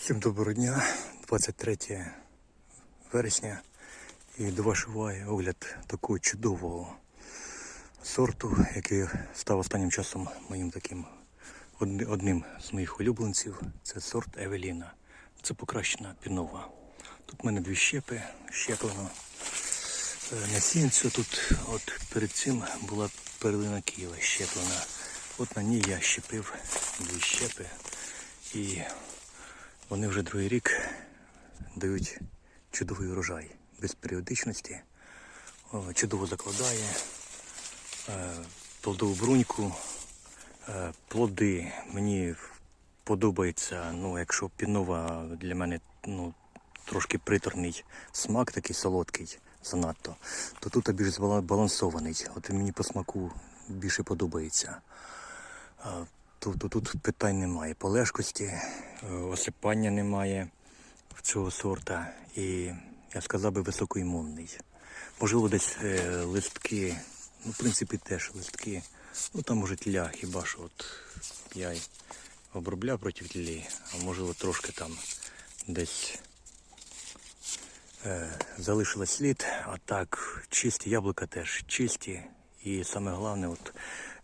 Всім доброго дня, 23 вересня і до вашої огляд такого чудового сорту, який став останнім часом моїм таким одним з моїх улюбленців. Це сорт Евеліна. Це покращена пінова. Тут в мене дві щепи, щеплено. Е, Насінцю тут от перед цим була перлина Києва щеплена. От на ній я щепив дві щепи і вони вже другий рік дають чудовий урожай без періодичності. Чудово закладає е, плодову бруньку, е, плоди. Мені подобається, ну, якщо пінова для мене ну, трошки приторний смак, такий солодкий занадто, то тут більш збалансований. От мені по смаку більше подобається. А, Тобто тут питань немає. Полежкості, е, осипання немає в цього сорта. І я сказав би високоімунний. Можливо, десь е, листки, ну, в принципі, теж листки. Ну там може тля, хіба що от я й обробляв проти тлі, а можливо трошки там десь е, залишилось слід, а так чисті яблука теж чисті. І саме головне, от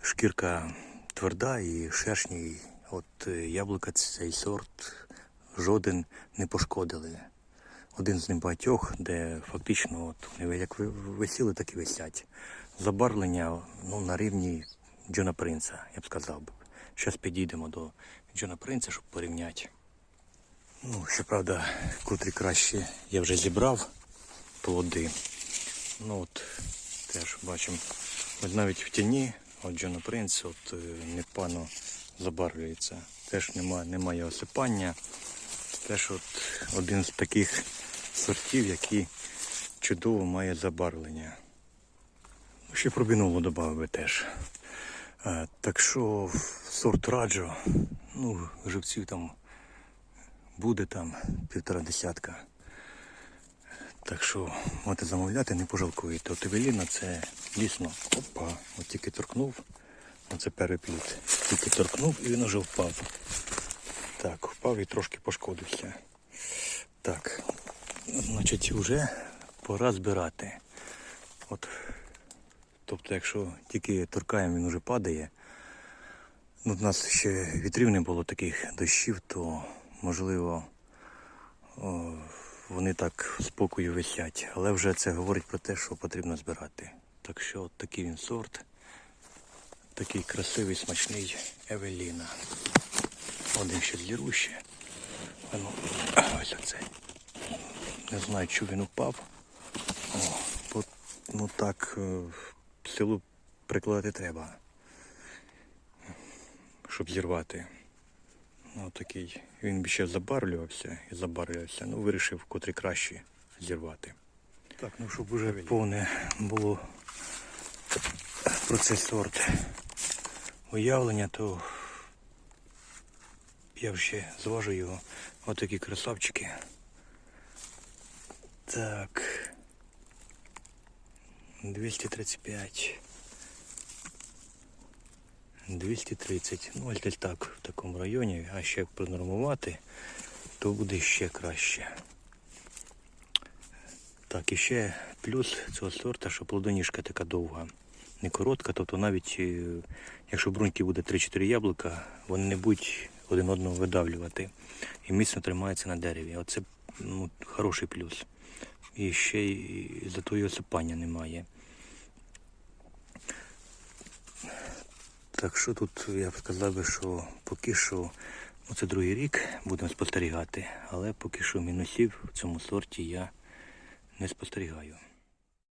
шкірка тверда і шершні. От е, яблука цей сорт жоден не пошкодили. Один з небагатьох, де фактично от, як висіли, так і висять. Забарвлення ну, на рівні Джона Принца, я б сказав. Зараз підійдемо до Джона Принца, щоб порівняти. Ну, щоправда, котрі краще я вже зібрав плоди. Ну от теж бачимо, навіть в тіні от Джона Принц от е, непогано забарвлюється. Теж немає, немає осипання. Теж от один з таких сортів, який чудово має забарвлення. Ну, Ще про бінолу додав би теж. Е, Так що сорт раджу, ну, живців там буде там півтора десятка. Так що можете замовляти, не пожалкуєте. От Евеліна це дійсно опа. От тільки торкнув, оце перепліт. Тільки торкнув і він уже впав. Так, впав і трошки пошкодився. Так, значить, вже пора збирати. От, тобто, якщо тільки торкаємо, він вже падає. Ну, в нас ще вітрів не було таких дощів, то можливо о, вони так спокою висять. Але вже це говорить про те, що потрібно збирати. Так що от такий він сорт, такий красивий, смачний Евеліна. Один ще зліру ну, ось оцей. Не знаю, чи він упав. О, бо, ну так, е, силу прикладати треба, щоб зірвати. Ну, такий. Він ще забарвлювався і забарвлювався. Ну, вирішив, котрий краще зірвати. Так, ну щоб уже повне було про цей сорт уявлення, то я ще зважу його. Ось такі красавчики. Так. 235. 230. Ну, ось так в такому районі, а ще як пронормувати, то буде ще краще. Так, і ще плюс цього сорта, що плодоніжка така довга, не коротка, тобто навіть е, якщо в бруньки буде 3-4 яблука, вони не будуть один одного видавлювати і міцно тримаються на дереві. Оце ну, хороший плюс. І ще й за того й осипання немає. Так що тут я б сказав би, що поки що, ну це другий рік будемо спостерігати, але поки що мінусів в цьому сорті я не спостерігаю.